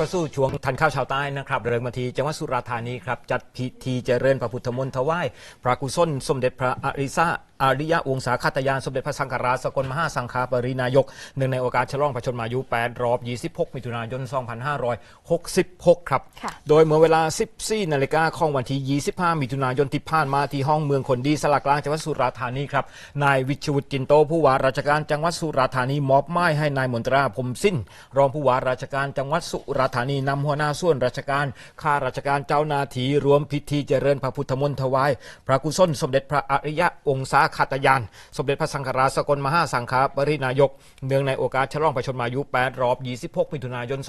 ประสู่ช่วงทันข้าวชาวใต้นะครับเริ่มมาทีจังหวัดสุราษฎร์ธานีครับจัดพิธีเจริญพระพุทธมนต์ถวายพระกุศลสมเด็จพระอริซาอาริยวงศาคตยานสมเด็จพระสังฆราชสกลมหาสังฆาปรินายกเนื่องในโอกาสฉลองพระชนมายุ 8 รอบ 26 มิถุนายน 2566 ครับค่ะโดยเมื่อเวลา 14 นาฬิกาของวันที่ 25 มิถุนายนที่ผ่านมาที่ห้องเมืองคนดีสลากกลางจังหวัดสุราษฎร์ธานีครับ นายวิชวุฒิจินโตผู้ว่าราชการจังหวัดสุราษฎร์ธานีมอบหมายให้นายมนตราพรหมสิ้น รองผู้ว่าราชการจังหวัดสุราษฎร์ธานีนำหัวหน้าส่วนราชการข้าราชการเจ้านาทีรวมพิธีเจริญพระพุทธมนต์ถวายพระกุศลสมเด็จพระอริยวงศาคตยาน สมเด็จพระสังฆราชสกลมหาสังฆปรินายก เนื่องในโอกาสฉลองพระชนมายุ 8 รอบ 26 มิถุนายน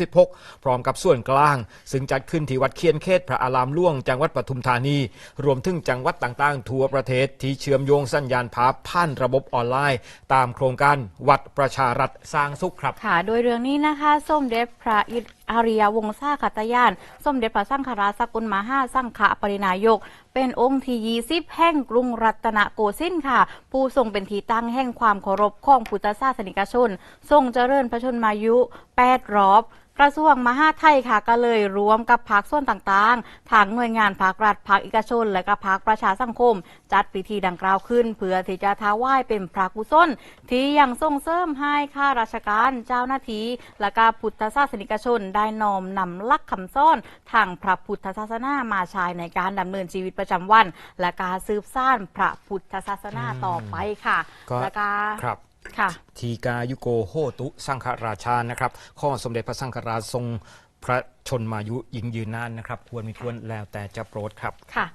2566 พร้อมกับส่วนกลาง ซึ่งจัดขึ้นที่วัดเคียนเขตพระอารามหลวงจังหวัดปทุมธานี รวมถึงจังหวัดต่างๆ ทั่วประเทศที่เชื่อมโยงสัญญาณภาพผ่านระบบออนไลน์ ตามโครงการวัดประชารัฐสร้างสุขครับค่ะโดยเรื่องนี้นะคะส้มเด็จพระอิอาริยวงศาคตยานส้มเด็จพระสังฆราชสกุลมหาสังฆปรินายก เป็นองค์ที่ยีสิบแห่งกรุงรัตนโกสินทร์ค่ะ ผู้ทรงเป็นที่ตั้งแห่งความเคารพของพุทธศาสนิกชน ทรงเจริญพระชนมายุ 8 รอบ กระทรวงมหาดไทยค่ะก็เลยรวมกับภาคส่วนต่างๆทางหน่วยงานภาครัฐภาคเอกชน และก็ภาคประชาสังคม จัดพิธีดังกล่าวขึ้น เพื่อที่จะท้าไหว้เป็นพระกุศลที่ยังส่งเสริมให้ข้าราชการเจ้าหน้าที่และก็พุทธศาสนิกชนได้น้อมนำหลักคำสอนทางพระพุทธศาสนามาใช้ในการดำเนินชีวิตประจำวัน และการสืบสานพระพุทธศาสนาต่อไปค่ะก็และก็ครับ ค่ะทีกายุโกโหตุสังฆราชานะครับ ข้อสมเด็จพระสังฆราชทรงพระชนมายุยิ่งยืนนานนะครับ ควรมีควรแล้วแต่จะโปรดครับ ค่ะ